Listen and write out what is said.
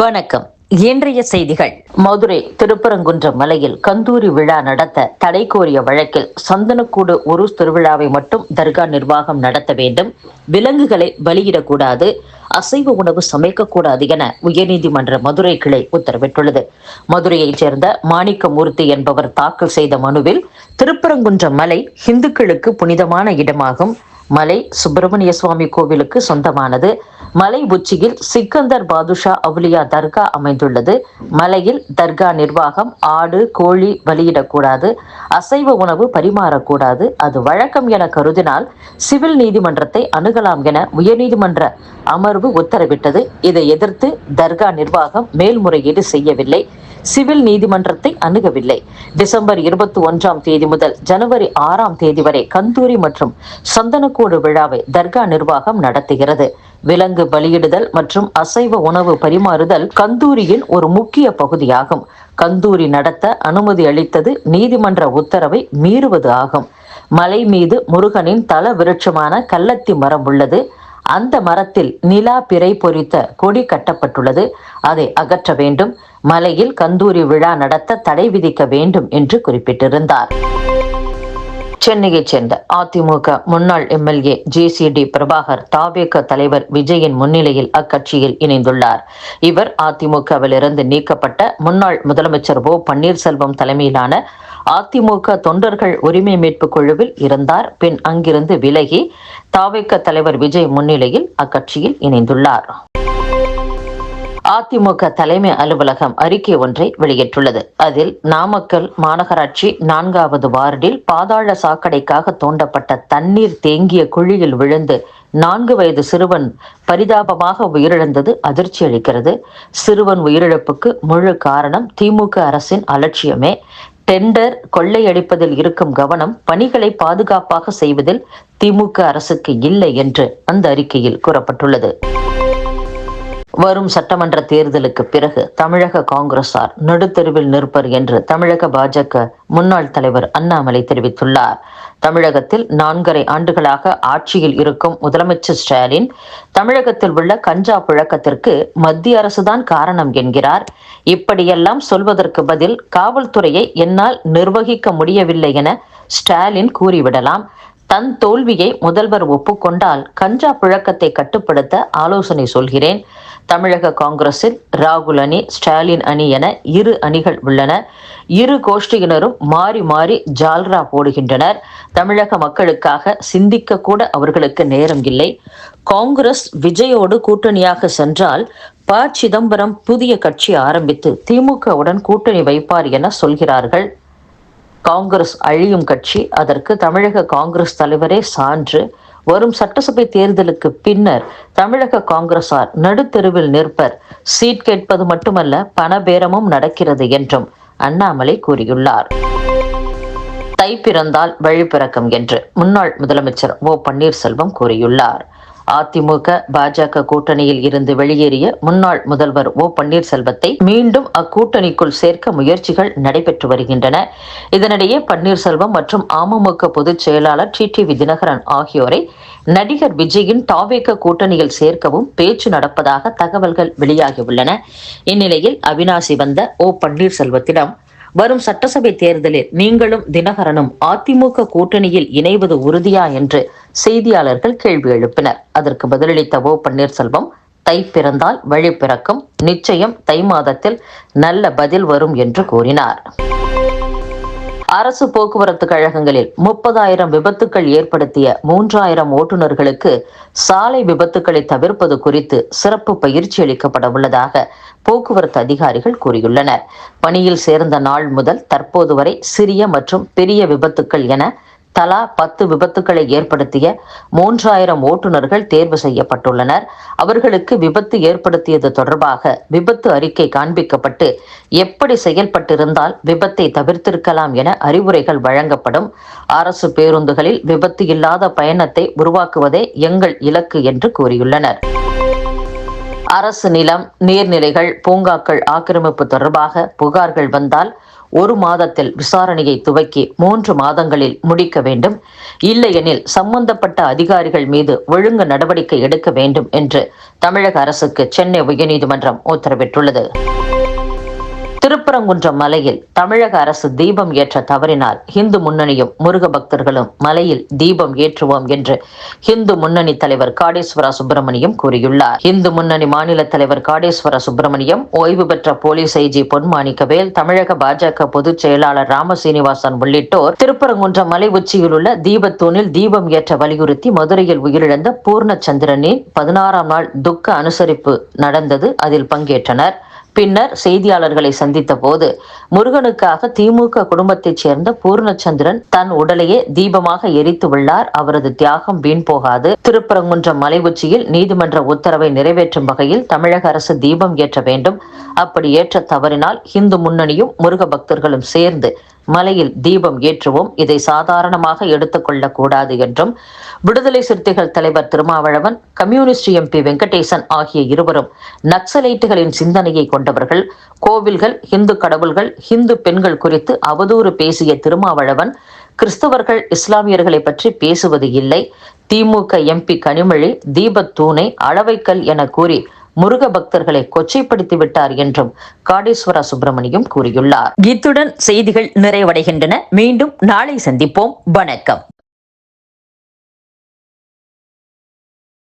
வணக்கம். இன்றைய செய்திகள். மதுரை திருப்பரங்குன்றம் மலையில் கந்தூரி விழா நடத்த தடை கோரிய வழக்கில் சந்தனக்கூடு உருஸ் திருவிழாவை மட்டும் தர்கா நிர்வாகம் நடத்த வேண்டும். விலங்குகளை பலியிடக்கூடாது. அசைவ உணவு சமைக்கக்கூடாது என உயர்நீதிமன்ற மதுரை கிளை உத்தரவிட்டுள்ளது. மதுரையைச் சேர்ந்த மாணிக்கமூர்த்தி என்பவர் தாக்கல் செய்த மனுவில் திருப்பரங்குன்றம் மலை இந்துக்களுக்கு புனிதமான இடமாகும். மலை சுப்பிரமணிய சுவாமி கோவிலுக்கு சொந்தமானது. மலை உச்சியில் சிக்கந்தர் பாதுஷா அவுலியா தர்கா அமைந்துள்ளது. மலையில் தர்கா நிர்வாகம் ஆடு கோழி வெளியிடக்கூடாது அசைவ உணவு பரிமாறக்கூடாது. அது வழக்கம் என கருதினால் சிவில் நீதிமன்றத்தை அணுகலாம் என உயர்நீதிமன்ற அமர்வு உத்தரவிட்டது. இதை எதிர்த்து தர்கா நிர்வாகம் மேல்முறையீடு செய்யவில்லை. சிவில் நீதிமன்றத்தை அணுகவில்லை. டிசம்பர் இருபத்தி ஒன்றாம் தேதி முதல் ஜனவரி ஆறாம் தேதி வரை கந்தூரி மற்றும் சந்தனக்கூடு விழாவை தர்கா நிர்வாகம் நடத்துகிறது. விலங்கு பலியிடுதல் மற்றும் அசைவ உணவு பரிமாறுதல் கந்தூரியின் ஒரு முக்கிய பகுதியாகும். கந்தூரி நடத்த அனுமதி அளித்தது நீதிமன்ற உத்தரவை மீறுவது ஆகும். மலை மீது முருகனின் தல விருட்சமான கள்ளத்தி மரம் உள்ளது. அந்த மரத்தில் நிலா பிறை பொறித்த கொடி கட்டப்பட்டுள்ளது. அதை அகற்ற வேண்டும். மலையில் கந்தூரி விழா நடத்த தடை விதிக்க வேண்டும் என்று குறிப்பிட்டிருந்தார். சென்னையைச் சேர்ந்த அதிமுக முன்னாள் எம்எல்ஏ ஜேசிடி பிரபாகர் தாவேக தலைவர் விஜயின் முன்னிலையில் அக்கட்சியில் இணைந்துள்ளார். இவர் அதிமுகவிலிருந்து நீக்கப்பட்ட முன்னாள் முதலமைச்சர் ஓ. பன்னீர்செல்வம் தலைமையிலான அதிமுக தொண்டர்கள் உரிமை மீட்பு குழுவில் இருந்தார். பின் அங்கிருந்து விலகி தாவேக தலைவர் விஜய் முன்னிலையில் அக்கட்சியில் இணைந்துள்ளார். அதிமுக தலைமை அலுவலகம் அறிக்கை ஒன்றை வெளியிட்டுள்ளது. அதில் நாமக்கல் மாநகராட்சி நான்காவது வார்டில் பாதாள சாக்கடைக்காக தோண்டப்பட்ட தண்ணீர் தேங்கிய குழியில் விழுந்து நான்கு வயது சிறுவன் பரிதாபமாக உயிரிழந்தது அதிர்ச்சி அளிக்கிறது. சிறுவன் உயிரிழப்புக்கு முழு காரணம் திமுக அரசின் அலட்சியமே. டெண்டர் கொள்ளையடிப்பதில் இருக்கும் கவனம் பணிகளை பாதுகாப்பாக செய்வதில் திமுக அரசுக்கு இல்லை என்று அந்த அறிக்கையில் கூறப்பட்டுள்ளது. வரும் சட்டமன்ற தேர்தலுக்கு பிறகு தமிழக காங்கிரசார் நடுத்தருவில் நிற்பர் என்று தமிழக பாஜக முன்னாள் தலைவர் அண்ணாமலை தெரிவித்துள்ளார். தமிழகத்தில் நான்கரை ஆண்டுகளாக ஆட்சியில் இருக்கும் முதலமைச்சர் ஸ்டாலின் தமிழகத்தில் உள்ள கஞ்சா புழக்கத்திற்கு மத்திய அரசுதான் காரணம் என்கிறார். இப்படியெல்லாம் சொல்வதற்கு பதில் காவல்துறையை என்னால் நிர்வகிக்க முடியவில்லை என ஸ்டாலின் கூறிவிடலாம். தன் தோல்வியை முதல்வர் ஒப்புக்கொண்டால் கஞ்சா புழக்கத்தை கட்டுப்படுத்த ஆலோசனை சொல்கிறேன். தமிழக காங்கிரஸில் ராகுல் அணி ஸ்டாலின் அணி என இரு அணிகள் உள்ளன. இரு கோஷ்டியினரும் மாறி மாறி ஜால்ரா போடுகின்றனர். தமிழக மக்களுக்காக சிந்திக்க கூட அவர்களுக்கு நேரம் இல்லை. காங்கிரஸ் விஜயோடு கூட்டணியாக சென்றால் ப. சிதம்பரம் புதிய கட்சி ஆரம்பித்து திமுகவுடன் கூட்டணி வைப்பார் என சொல்கிறார்கள். காங்கிரஸ் அழியும் கட்சி அதற்கு தமிழக காங்கிரஸ் தலைவரே சான்று. வரும் சட்டசபை தேர்தலுக்கு பின்னர் தமிழக காங்கிரசார் நடுத்தெருவில் நிற்பர். சீட் கேட்பது மட்டுமல்ல பணபேரமும் நடக்கிறது என்றும் அண்ணாமலை கூறியுள்ளார். தை பிறந்தால் வழி பிறக்கும் என்று முன்னாள் முதலமைச்சர் ஓ பன்னீர்செல்வம் கூறியுள்ளார். அதிமுக பாஜக கூட்டணியில் இருந்து வெளியேறிய முன்னாள் முதல்வர் ஓ பன்னீர்செல்வத்தை மீண்டும் அக்கூட்டணிக்குள் சேர்க்க முயற்சிகள் நடைபெற்று வருகின்றன. இதனிடையே பன்னீர்செல்வம் மற்றும் அமமுக பொதுச் செயலாளர் டி. டி. தினகரன் ஆகியோரை நடிகர் விஜயின் டாவேக கூட்டணியில் சேர்க்கவும் பேச்சு நடப்பதாக தகவல்கள் வெளியாகியுள்ளன. இந்நிலையில் அவினாசி வந்த ஓ பன்னீர்செல்வத்திடம் வரும் சட்டசபை தேர்தலில் நீங்களும் தினகரனும் அதிமுக கூட்டணியில் இணைவது உறுதியா? என்று செய்தியாளர்கள் கேள்வி எழுப்பினர். அதற்கு பதிலளித்த ஓ. பன்னீர்செல்வம் தை பிறந்தால் வழி பிறக்கும். நிச்சயம் தை மாதத்தில் நல்ல பதில் வரும் என்று கூறினார். அரசு போக்குவரத்து கழகங்களில் முப்பதாயிரம் விபத்துக்கள் ஏற்படுத்திய மூன்றாயிரம் ஓட்டுநர்களுக்கு சாலை விபத்துக்களை தவிர்ப்பது குறித்து சிறப்பு பயிற்சி அளிக்கப்பட உள்ளதாக போக்குவரத்து அதிகாரிகள் கூறியுள்ளனர். பணியில் சேர்ந்த நாள் முதல் தற்போது வரை சிறிய மற்றும் பெரிய விபத்துக்கள் என தலா பத்து விபத்துக்களை ஏற்படுத்திய மூன்றாயிரம் ஓட்டுநர்கள் தேர்வு செய்யப்பட்டுள்ளனர். அவர்களுக்கு விபத்து ஏற்படுத்தியது தொடர்பாக விபத்து அறிக்கை காண்பிக்கப்பட்டு எப்படி செயல்பட்டிருந்தால் விபத்தை தவிர்த்திருக்கலாம் என அறிவுரைகள் வழங்கப்படும். அரசு பேருந்துகளில் விபத்து இல்லாத பயணத்தை உருவாக்குவதே எங்கள் இலக்கு என்று கூறியுள்ளனர். அரசு நிலம் நீர்நிலைகள் பூங்காக்கள் ஆக்கிரமிப்பு தொடர்பாக புகார்கள் வந்தால் ஒரு மாதத்தில் விசாரணையை துவக்கி மூன்று மாதங்களில் முடிக்க வேண்டும். இல்லையெனில் சம்பந்தப்பட்ட அதிகாரிகள் மீது ஒழுங்கு நடவடிக்கை எடுக்க வேண்டும் என்று தமிழக அரசுக்கு சென்னை உயர்நீதிமன்றம் உத்தரவிட்டுள்ளது. திருப்பரங்குன்றம் மலையில் தமிழக அரசு தீபம் ஏற்ற தவறினால் இந்து முன்னணியும் முருக பக்தர்களும் மலையில் தீபம் ஏற்றுவோம் என்று இந்து முன்னணி தலைவர் காடேஸ்வரா சுப்பிரமணியம் கூறியுள்ளார். இந்து முன்னணி மாநில தலைவர் காடேஸ்வர சுப்பிரமணியம் ஓய்வு பெற்ற போலீஸ் ஐஜி பொன்மாணிக்கவேல் தமிழக பாஜக பொதுச் செயலாளர் ராமசீனிவாசன் உள்ளிட்டோர் திருப்பரங்குன்றம் மலை உச்சியில் உள்ள தீபத்தூணில் தீபம் ஏற்ற வலியுறுத்தி மதுரையில் உயிரிழந்த பூர்ணச்சந்திரனின் பதினாறாம் நாள் துக்க அனுசரிப்பு நடந்தது. அதில் பங்கேற்றனர். பின்னர் செய்தியாளர்களை சந்தித்த போது முருகனுக்காக திமுக குடும்பத்தைச் சேர்ந்த பூர்ணச்சந்திரன் தன் உடலையே தீபமாக எரித்து உள்ளார். அவரது தியாகம் வீண் போகாது. திருப்பரங்குன்றம் மலை உச்சியில் நீதிமன்ற உத்தரவை நிறைவேற்றும் வகையில் தமிழக அரசு தீபம் ஏற்ற வேண்டும். அப்படி ஏற்ற தவறினால் இந்து முன்னணியும் முருக பக்தர்களும் சேர்ந்து மலையில் தீபம் ஏற்றுவோம். இதை சாதாரணமாக எடுத்துக்கொள்ளக் கூடாது என்றும் விடுதலை சிறுத்தைகள் தலைவர் திருமாவளவன் கம்யூனிஸ்ட் எம்பி வெங்கடேசன் ஆகிய இருவரும் நக்சலைட்டுகளின் சிந்தனையை கொண்டவர்கள் கோவில்கள் ஹிந்து கடவுள்கள் ஹிந்து பெண்கள் குறித்து அவதூறு பேசிய திருமாவளவன் கிறிஸ்தவர்கள் இஸ்லாமியர்களை பற்றி பேசுவது இல்லை. திமுக எம்பி கனிமொழி தீபத் தூணை அளவைக்கல் என கூறி முருக பக்தர்களை கொச்சைப்படுத்தி விட்டார் என்றும் காடீஸ்வர சுப்பிரமணியம் கூறியுள்ளார். இத்துடன் செய்திகள் நிறைவடைகின்றன. மீண்டும் நாளை சந்திப்போம். வணக்கம்.